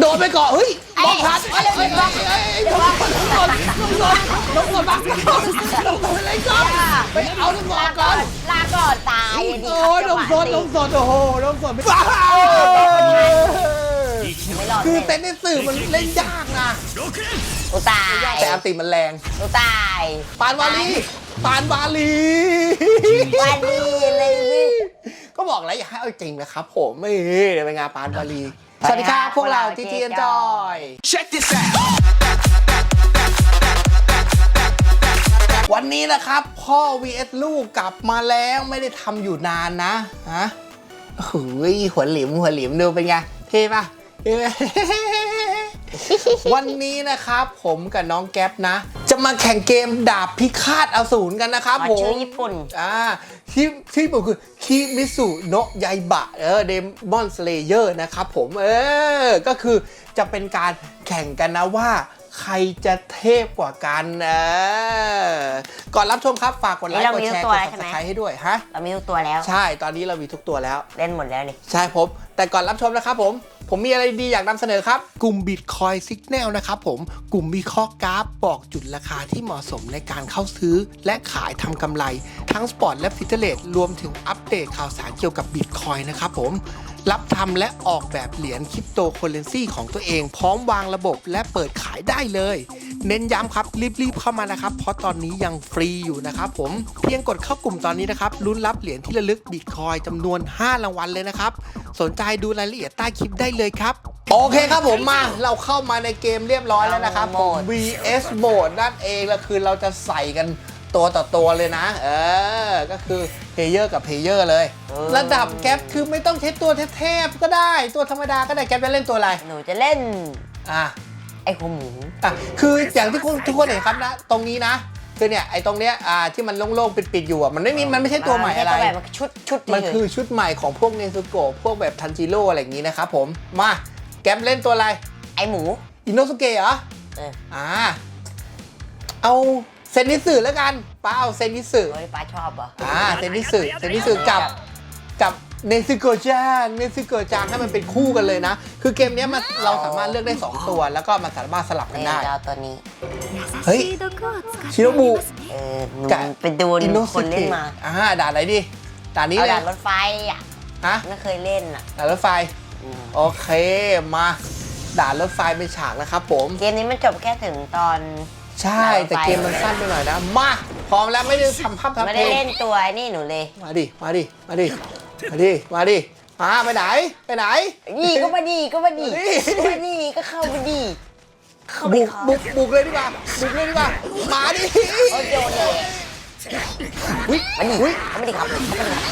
โดนไปก่อนเฮ้ยบล็อกทันเฮ้ยเฮ้ยเฮ้ยเฮ้ยเฮ้ยน้องสดน้องสดน้องสดบักน้องสดอะไรก่อนไปเอาน้องสลาดก่ก่อนลาก่อนตายโอ้ยน้องสดน้องสดโอ้โหน้องสดไม่ว้าวไม่รอดคือเต้นในสื่อมันเล่นยากนะกูตายแต่อันติมันแรงกูตายปานวาลีปานวาลีวันดีเลยวิก็บอกแล้วอย่าให้เอาจริงนะครับ ผมไม่เป็นงานปานวาลี สวัสดีครับพวกเราทีทีเอ็นจอย Check this out. วันนี้นะครับพ่อ vs ลูกกลับมาแล้วไม่ได้ทำอยู่นานนะฮะโอ้โหหัวหลิมหัวหลิมดูเป็นไง เท่ปะเท่ไหม วันนี้นะครับผมกับน้องแก๊ปนะ จะมาแข่งเกมดาบพิฆาตอสูรกันนะครับขอผชื่มอญี่ปุ่นอ่าที่ที่ผมคือคิมิสุโนะยายบะเออเดมอนสเลเยอร์นะครับผมเออก็คือจะเป็นการแข่งกันนะว่า ใครจะเทพกว่ากันเออก่อนรับชมครับฝากกดไลค์กดแชร์กด subscribe ให้ด้วยฮะเรามีทุกตัวแล้ว ใช่ตอนนี้เรามีทุกตัวแล้ว เล่นหมดแล้วนี่ใช่ผม แต่ก่อนรับชมนะครับผมผมมีอะไรดีอยากนำเสนอครับ กลุ่ม Bitcoin Signal นะครับผมกลุ่มวิเคราะห์กราฟบอกจุดราคาที่เหมาะสมในการเข้าซื้อ และขายทำกำไร ทั้งสปอร์ตและฟิเทเลตรวมถึงอัปเดตข่าวสารเกี่ยวกับ Bitcoin นะครับผม รับทำและออกแบบเหรียญคริปโตเคอเรนซีของตัวเอง พร้อมวางระบบและเปิดขายได้เลย เน้นย้ำครับ รีบๆเข้ามานะครับ เพราะตอนนี้ยังฟรีอยู่นะครับผม เพียงกดเข้ากลุ่มตอนนี้นะครับลุ้นรับเหรียญที่ระลึกบิตคอยจำนวน 5 รางวัลเลยนะครับ สนใจดูรายละเอียดใต้คลิปได้เลยครับ โอเคครับผมมา เราเข้ามาในเกมเรียบร้อยแล้วนะครับผม VS Mode นั่นเองแล้วคือเราจะใส่กัน ตัวต่อตัวเลยนะ เออ ก็คือเพลเยอร์กับเพลเยอร์เลยระดับแก๊ปคือไม่ต้องใช้ตัวเทพๆก็ได้ ตัวธรรมดาก็ได้แก๊ปจะเล่นตัวอะไร หนูจะเล่นอะ ไอ้หัวหมู อะคืออย่างที่คุณทุกคนเห็นครับนะตรงนี้นะคือเนี่ยไอ้ตรงเนี้ยอ่าที่มันโล่งๆปิดๆอยู่อะมันไม่มีมันไม่ใช่ตัวใหม่อะไรตัวใหม่มันชุดชุดมันเฉยคือชุดใหม่ของพวกเนซุโกะพวกแบบทันจิโร่อะไรอย่างนี้นะครับผมมาแก๊ปเล่นตัวอะไรไอ้หมู อินโนสุเกะเหรอเอออ่าเอา เซนนิสึแล้วกันป้าเอาเซนนิสึเฮ้ยป้าชอบเหรออ่าเซนนิสึเซนนิสึกับกับเนซึโกะจางเนซึโกะจางให้มันเป็นคู่กันเลยนะ คือเกมเนี้ยมันเราสามารถเลือกได้ 2 ตัว แล้วก็มันสามารถสลับกันนี่ได้เราตัวนี้ เฮ้ย ชิโนบุเออหนูกับไปดูอินโนคสุนเล่นเกะมาอ่าด่านไหนดีด่านนี้เอาเลยด่านรถไฟอะฮะไม่เคยเล่นอะด่านรถไฟอืมโอเคมาด่านรถไฟเป็นฉากนะครับผม เกมนี้มันจบแค่ถึงตอน ใช่ แต่เกมมันสั้นไปหน่อยนะ มา พร้อมแล้วไม่ได้ทำภาพทำไม่เพลได้งเล่นตัวไอ้นี่หนูเลยมาดิ มาดิ มาดิ มาดิ มาดิมาไปไหน ไปไหน นี่ก็มาดีก็มาดีนี่ก็มาดีก็เข้ามาดี เข้าไปบุกเข้าบุก บุกเลยดีกว่า บุกเลยดีกว่า มาดิ โอ้ยโดนเลย อุ้ยมาดิอุ้ยก็ไม่ได้ขับ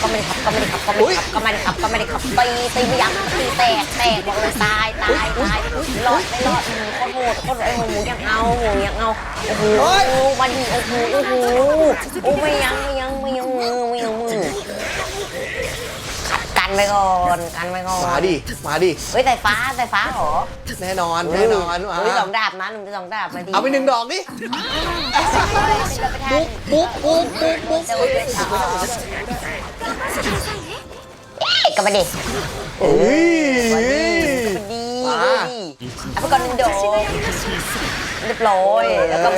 ก็ไม่ได้ขับก็ไม่ได้ขับก็ไม่ได้ขับก็ไม่ได้ขับก็ไม่ได้ขับก็ไม่ได้ขับตีตีไม่ยั้งตีแตกแตกบอกเลยตายตายตายไม่รอดไม่รอดหมูโคตรโหดโคตรไอ้หดหมูยังเอาหมูยังเอาโอ้โหมาดิโอ้โหโอ้โหโอ้ไม่ยั้งไม่ยั้งไม่ยั้งมือไม่ยั้งมือ กันไปก่อนกันไปก่อนมาดิมาดิเฮ้ยสายฟ้าสายฟ้าเหรอแน่นอนแน่นอนมาเฮ้ยสองดาบนะหนุ่มจะสองดาบมาดีเอาไปหนึ่งดอกดิเราไปทานปุ๊บปุ๊บปุ๊บปุ๊บปุ๊บเดี๋ยวไปทานก็มาดิเฮ้ยก็มาดีก็มาดีเอาไปก่อนหนึ่งดอกเรียบร้อยแล้วก็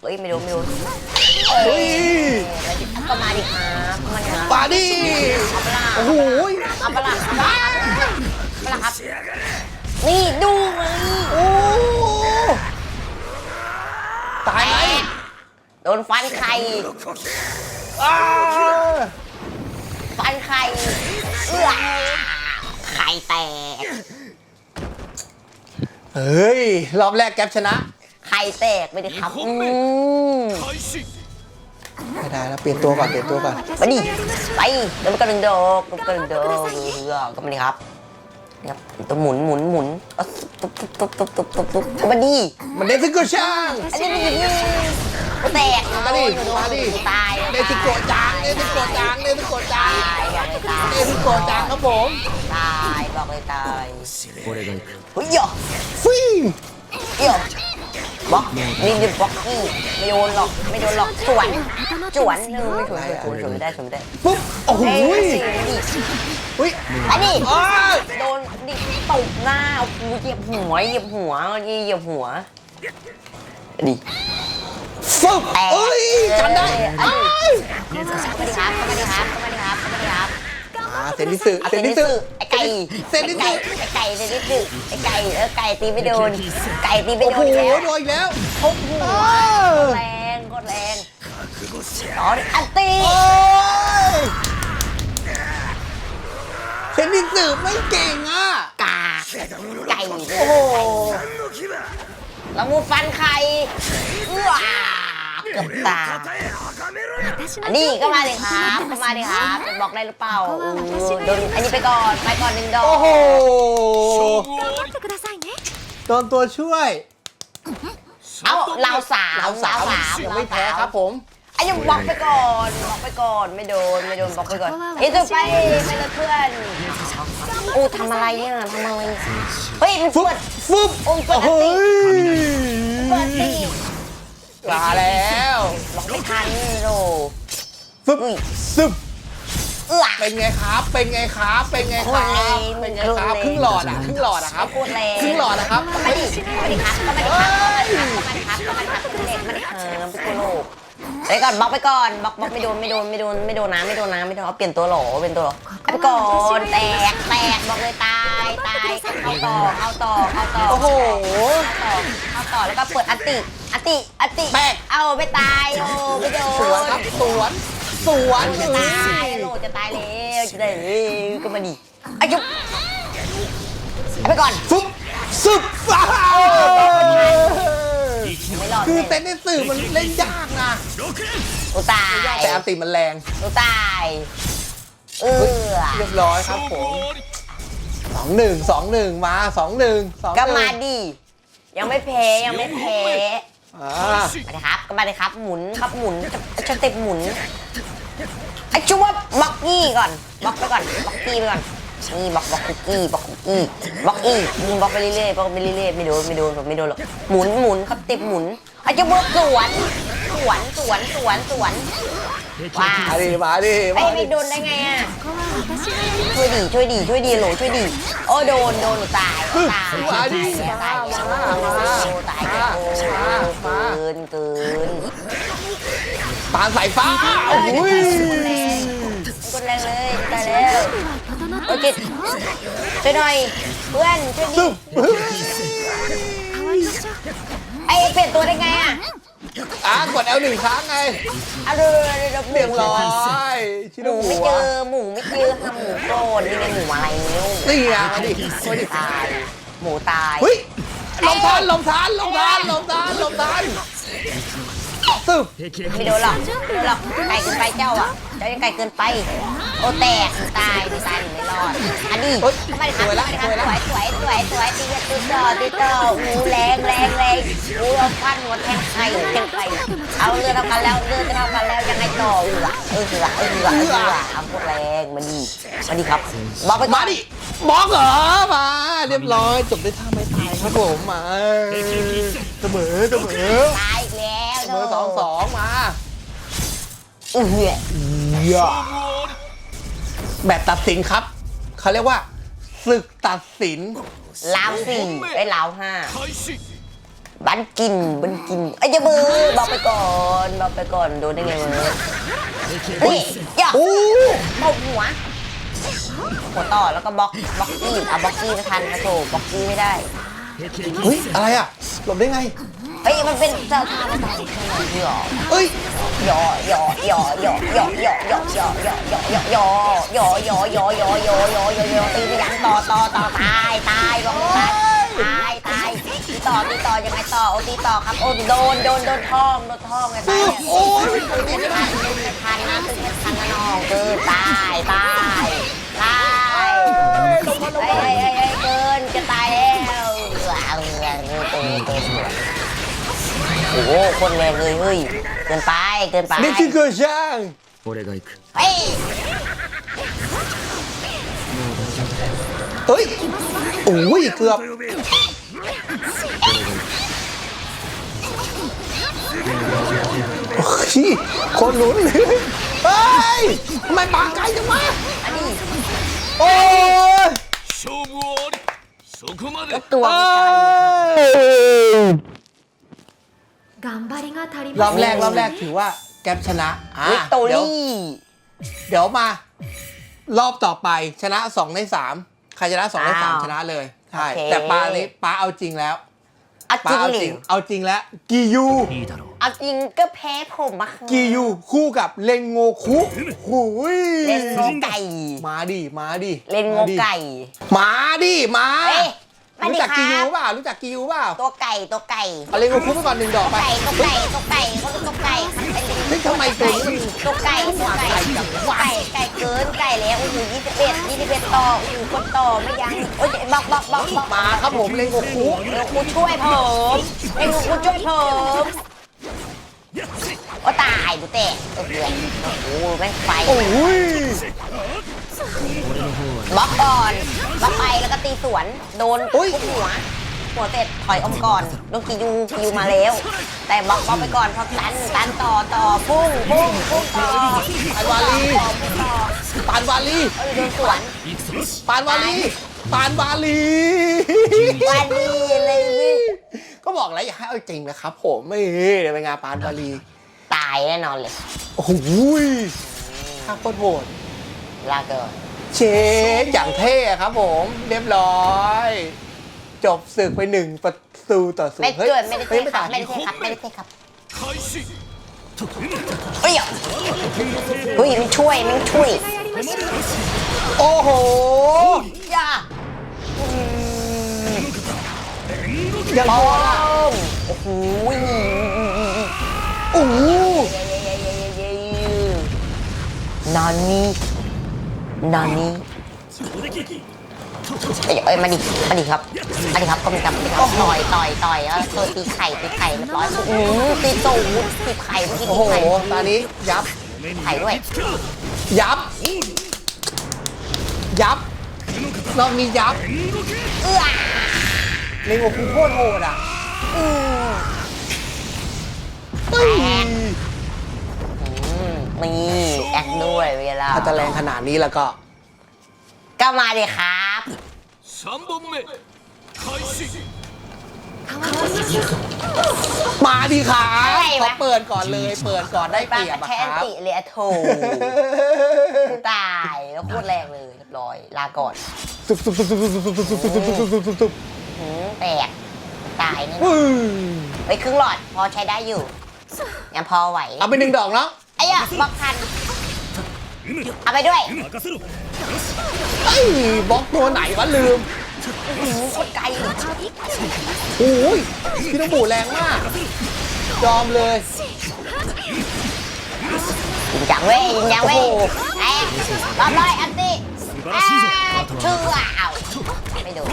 เฮ้ยไม่รู้ไม่รู้เฮ้ยก็มาดิครับก็มาดิครับมาดิ โอ้โหเอาปะล่ะเอาปะล่ะเอาปะล่ะครับนี่ดูเลยโอ้ตายไหมโดนฟันไข่อ้าฟันไข่เอื้อไข่แตกเฮ้ย รอบแรกแก๊ปชนะ ไข่แตกไปดิครับอืม開始 ไม่ได้แล้วเปลี่ยนตัวก่อนเปลี่ยนตัวก่อนมาดิไปดับกระดึงดอกดับกระดึงดอกเออก็มาดิครับครับตัวหมุนหมุนหมุนตุ๊บตุ๊บตุ๊บตุ๊บตุ๊บตุ๊บตุ๊บมาดิมาเดซิโกช่างอันนี้มันยิงแตกมาดิมาดิตายเดซิโกจางเดซิโกจางเดซิโกจางเดซิโกจางครับผมตายบอกเลยตายเฮ้ยหยอกฟิ้งหยอก บล็อกนี่ดิบล็อกกี้ไม่โดนหรอกไม่โดนหรอกสวนสวนเออไม่สวนสวนสวนไม่ได้สวนไม่ได้ปุ๊บโอ้โหเฮ้ยดิอุ้ยอันนี้อ้ายโดนดิตบหน้าโอ้โหเหยียบหัวเหยียบหัวเหยียบหัวดิฟึบเอ้ยกันได้เอออ้ายสวัสดีครับสวัสดีครับสวัสดีครับสวัสดีครับอ่า เซนนิสึเอาเซเซนนนินิสึสึไอ้ไก่เซนนิไอ้สึไก่ไอ้ไก่เซนนิสึไอ้ไก่เออไก่ตีไม่โดน ไก่ตีไม่โอ้โดโหนอีกแล้วโดนอีกแล้วทุบหัวอ้าวแรงกดแรงอ๋อนี่อันตีโอ้ยเซนนิสึไม่เก่งอะกาไก่เลโอ้ยโหแล้วมูฟันไข่ว้า เกือบตายนี่ก็มาเลยครับก็มาเลยครับบอกได้หรือเปล่าอืมโดนอันนี้ไปก่อนไปก่อนหนึ่งดอกโอ้โหโดนตัวช่วย เอาเราสามเราสามยังไม่แพ้ครับผมไอ้ยังบอกไปก่อนบอกไปก่อนไม่โดนไม่โดนบอกไปก่อนเฮ้ตัวไปไปเลยเพื่อนอู้ทำอะไรเนี่ยทำอะไรเฮ้ยมันฟึดฟุบองยเปิดตีเปิดตี มาแล้วบล็อกไม่ทันโลฟึบอุ้ยซึบเอื้อเป็นไงครับ เป็นไงครับ เป็นไงครับโคตรแรงเป็นไงครับโคตรแรงครึ่งหลอดอะ ครึ่งหลอดอะครับโคตรแรงครึ่งหลอดนะครับก็ไม่ดิก็ไม่ดิครับก็ไม่ดิครับก็ไม่ดิครับก็ไม่ดิครับก็ไม่ดิครับเล็กไม่ดิครับพี่โคโลกเดี๋ ยวก่อนบล็อกไปก่อนบล็อกบล็อกไม่โดนไม่โดนไม่โดนไม่โดนนะไม่โดนนะไม่โดนเอาเปลี่ยนตัวหรอเป็นตัวหรอเอาไปก่อนแตกแตกบอกเลยตายตายเข้าต่อเข้าต่อเข้าต่อโอ้โหเข้าต่อเข้าต่อแล้วก็เปิดอันติอันติอันติแป๊กเอาไม่ตายโอ้ไม่โดนสวนครับสวนสวนจะตายโลจะตายแล้วจะได้แล้วก็มาดิอายุเอาไปก่อนฟึบซึบอ้าวไม่รอด คือแน่เต้นในสื่อมันเล่นยากนะกูตายแต่อันติมันแรงกูตายเออเรียบร้อยครับผมสองหนึ่งสองหนึ่งมาสองหนึ่งสองก็มาดิยังไม่แพ้ยังไม่แพ้อ่ามาเลยครับก็มาเลยครับหมุนครับหมุนสเต็ปหมุนไอ้ชั่วบล็อกกี้ก่อนบล็อกไปก่อนบล็อกกี้ไปก่อนนี่บล็อกบล็อกคุกกี้บล็อกคุกกี้บล็อกอีกมึงบล็อกไปเรื่อยๆบล็อกไปเรื่อยๆไม่โดนไม่โดนผมไม่โดนหรอกหมุนหมุนครับเต็ปหมุน อาจจะบุสวนสวนสวนสวนสวนว้ามาดิมาดิไอ้มไม่โดนได้ไงอะช่วยดีช่วยดีช่วยดีโหลช่วยดีโอ้โดนโดนตายตายตายตายตายเกินเกินตาสายฟ้าอุ้ยกดแรงเลยตายแล้วโอเคช่วยหน่อยเพื่อนช่วยดี ไอ้เปลี่ยนตัวได้ไงอะอะกด L หนึ่งครั้งไงเอาเดี๋ยวเดี๋ยวเดี๋ยวเรียบร้อยชิหโนมูหัไม่วเจอหมูไม่เจอค่ะหมูโกรธนี่ไงหมูอะไรนิ้วนี่ไงมาดิมาดิตายหมูตายเฮ้ยลมทานลมทานลมทานลมทานลมทาน ซึบไม่โดนหรอกไม่โดนหรอกไกลเกินไปเจ้าอะเจ้ายังไกลเกินไป โอแตกตายตายหนูไม่รอดอันนี้เฮ้ยทำไมครับสวยละทำไมครับสวยละสวยสวยสวยสวยตีกันตีต่อตีต่อหูแรงแรงแรงหูเอาฟันหัวแทงไข่แทงไข่เอาเลือดเท่ากันแล้วเลือดเท่ากันแล้วยังไงต่อเอือเออเอือเออเอือเออเอือเอาพวกแรงมาดีมาดีครับบอกไปก่มาอนดิบล็อกเหรอมาเรียบร้อยจบด้วยท่าไม่ตายครับผมมาเสมอเสมอตายอีกแล้วเส มอสองสองมาเอืออย่าแบตตัดสินครับ เขาเรียกว่าศึกตัดสิน ลาวสี่ไอ้ยลาวห้าบันกินบันกินไอ้ยอยามือบอกไปก่อนบอกไปก่อนโดนได้ไงมึงนี่อย่าโอ้ตบหัวหัวต่อแล้วก็บล็อกบล็อกกี้เอาบล็อกกี้ไม่ทันนะโถบล็อกกี้ไม่ได้ เฮ้ย อะไรอะ หลบได้ไง เฮ้ยมันเป็นเจ้าท่าภาษาอังกฤษใช่ไหมหยอเอ้ยหยอหยอหยอหยอหยอหยอหยอหยอหยอหยอหยอหยอหยอหยอหยอหยอหยอหยอหยอยอตีไปยังต่อต่อต่อตายตายลยตายตายตายตีต่อตีต่อยังไงต่อโอ้ตีต่อครับโอ้โดนโดนโดนท้องโดนท้องไงตายโอ้ยตึ้งไม่ทันตึ้งไม่ทันนะตึ้งไม่ทันนะน้องเกินตายตาย โอ้โหคนแรงเลยเฮ้ยเกินไปเกินไป นี่คือเกิดช่าง 俺が行く เฮ้ย เฮ้ยโอ้ยเกือบ โอ้ยคนลุ้นเฮ้ยทำไมปากไกลจังวะ อันนี้ โอ้ย 勝負はありそこまで ตัว เอ้ มันไกล ย 頑張りが足り รอ ま บ せん แรกรอบแรกถือว่าแก๊ปชนะอ่ะ วิกตอ เดี๋ยว รี่ เดี๋ยวมา รอบต่อไปชนะ 2 ใน 3 ใครชนะ 2 ใน 3 ชนะเลย ใช่ แต่ปานี้ปาเอาจริงแล้ว เอาจ ปา ริง เอา ห จ รื ริง อ เอาจริงแล้วกียู いいだろう เอาจริงก็แพ้ผมอะค่ะ กียูคู่กับเลนโงคุหูย เล่นโงไก่ มาดิมาดิ เล่นโงไก่ มาดิมา เอ้ย มาดิรู้จักครับกียูเปล่ารู้จักกียูเปล่าตัวไก่ตัวไก่เอาเลนโงคุไปก่อนหนึ่งดอกไปไก่ตัวไก่ตัวไก่เขาเรียกตัวไก่ครับไอ้ลิงเฮ้ยทำไมตัวนี้มันตัวไก่ตัวไก่ไก่จังวะ ไก่ไก่เกินไก่แล้วโอ้โหยี่สิบเอ็ดยี่สิบเอ็ดต่อโอ้โหคนต่อไม่ยังโอ้ยบอกบอกบอกบอกมาครับผมเลนโงคุเดี๋ยวครูช่วยผมเดี๋ยวครูช่วยผมโอ้ตายดูเตะโอ้โหโอ้โหแม่งไฟโอ้ย บล็อกก่อนบล็อกไปแล้วก็ตีสวน โดนทุบหัว หัวเสร็จถอยอมก่อนโดนกียูกิยูมาแล้ว แต่บล็อกบล็อกไปก่อนพอตันตันต่อต่อพุ่งพุ่งพุ่งต่อปานวาลีปานวาลีเออโดนสวนปานวาลีปานวาลีวาลีเลยก็บอกแล้วอย่าให้เอาจริงนะครับผมไม่เป็นงานปานวาลี ตายแน่นอนเลย โอ้โหข้าโคตรโหด ลาเกินเชฟอย่างเท่อะครับผม เรียบร้อย จบศึกไปหนึ่งประตูต่อศูนไม่ย์เฮ้ยเกินไม่ได้เฮ้ยเท่ครับตายไม่ได้เท่ครับไม่ได้เท่ครับ開始เฮ้ยเฮ้ยมันช่วยมันช่วย โอ้โหอย่ายังปโหอดอะมโอ้โหโอ้โหนอนนี่ นอนนี่เอ้ยเอ้ยมาดิมาดิครับมาดิครับก็มีครับมาดิครับต่อยต่อยต่อยเออตัวตีไข่ตีไข่เรียบร้อยอือตีตูดตีไข่เมื่อกี้โอ้ตีโหไข่ตอนนี้ยับไข่ด้วย ยับ ยับรอบนี้ยับเอื้อในโงคุโคตรโหดอะอือ เฮ้ย อืมมีแอคด้วยเวลา ถ้าจะแรงขนาดนี้แล้วก็ ก็มาเลยครับ 3本目開始変わりましょう มาดีขา อะไรวะ เขาเปิดก่อนเลย เปิดก่อนได้เป ป้า รียบอะ แค่ ค อัน รับ ติเลยอะโถตายแล้วโคตรแรงเลยเรียบร้อยลาก่อน ซุบซุบซุบซุบซุบซุบซุบซุบซุบซุบซุบซุบซุบ หืมแตกตายนี่ อืม เฮ้ยครึ่งหลอดพอใช้ได้อยู่ ยังพอไหว เอาไปหนึ่งดอกเนาะ ไ อ้อะบล็อกทันเอาไปด้วยเอ้ยบล็อกตัวไหนวะลืมหืมโคตรไกลโอ้ยพี่ต้องบูแรงมาก ยอมเลยยิงจังเว้ยยิงจังเว้ยโอ้โหแอบรอบร้อยอันติอ่าเชื่อเอา ไม่โดน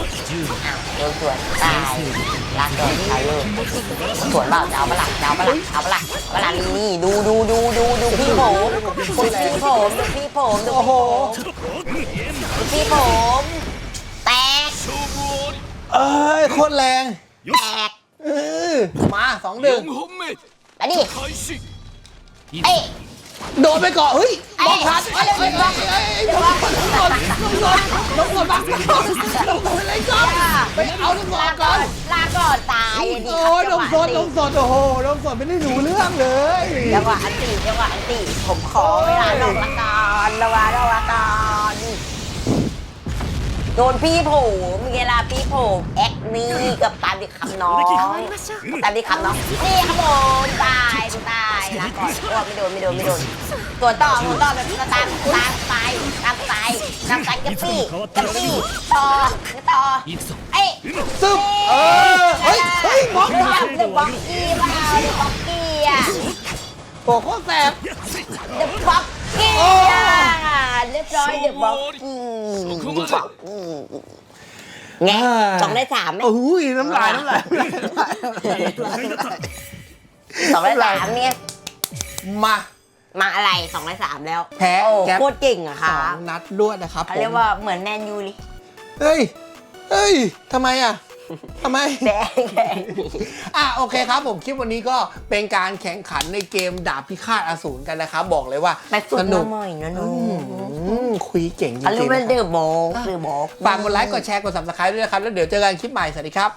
อ้าวโดนสวนตายลากเกินตายเลยสวนเปล่าจะเอาปะหลักจะเอาปะหลากเอาปะหลักปะหลักนี่ดูดูดูดูดูพี่ผมคุณพี่ผมดูพี่ผมดูโอ้โหพี่ผมแตกเอ้ยโคตรแรงแตกมาสองหนึ่งมาดิเอ้ โดนไปก่อนเฮ้ยบล็อกพัดไอ้ไอ้ไอ้ไอ้บล็อกคนคนคนคนคนบักคนคนอะไรก่อนไปเอาลูกบอลก่อนลาก่อดตายโอ้ยนมสดนมสดโอ้โหนมสดไม่ได้รู้เรื่องเลยจังหวะอันตีจังหวะอันตีผมขอเวลาลอละก่อนละวะละวะก่อนโดนพี่โผล่มีเวลาพี่โผแอคนี่กับตาดิคำน้องตาดิคำน้องนี่ครับผมตายตาย ก่นไม่โดนไม่โดนไม่โดนตัวต่อตัวต่อแบบตามตามายตามายตามายกระปี้กระปี้ต่อกระต่อไอ้ซึ่งเฮ้ยเฮ้ยบล็อกเดบล็อกกี้บาเดบล็อกกี้อะโอ้โหแสบเดือบล็อกกี้อะเรียบร้อยเดือบล็อกกี้ไงสองในสามไหมโอ้ยน้ำลายน้ำลายสองในสามเนี่ย มามาอะไรสองได้สามแล้ว แพ้โอ้แก๊ปโคตรเก่งอะสค่ะองนัดรวดนะครับเขาผมเรียกว่าเหมือนแมนยูเลยเฮ้ยเฮ้ยทำไมอะทำไม แดงแดง อะโอเคครับผมคลิปวันนี้ก็เป็นการแข่งขันในเกมดาบพิฆาตอสูรกันนะครับ บอกเลยว่าไปฝึกสนุมากใหม่นะหนูอืมคุยเก่งจอันนี้ริงๆมันนะครับเดือบบอกเดือบบอก ฝากกดไลค์กดแชร์กด subscribe ด้วยนะครับ แล้วเดี๋ยวเจอกันคลิปใหม่ สวัสดีครับ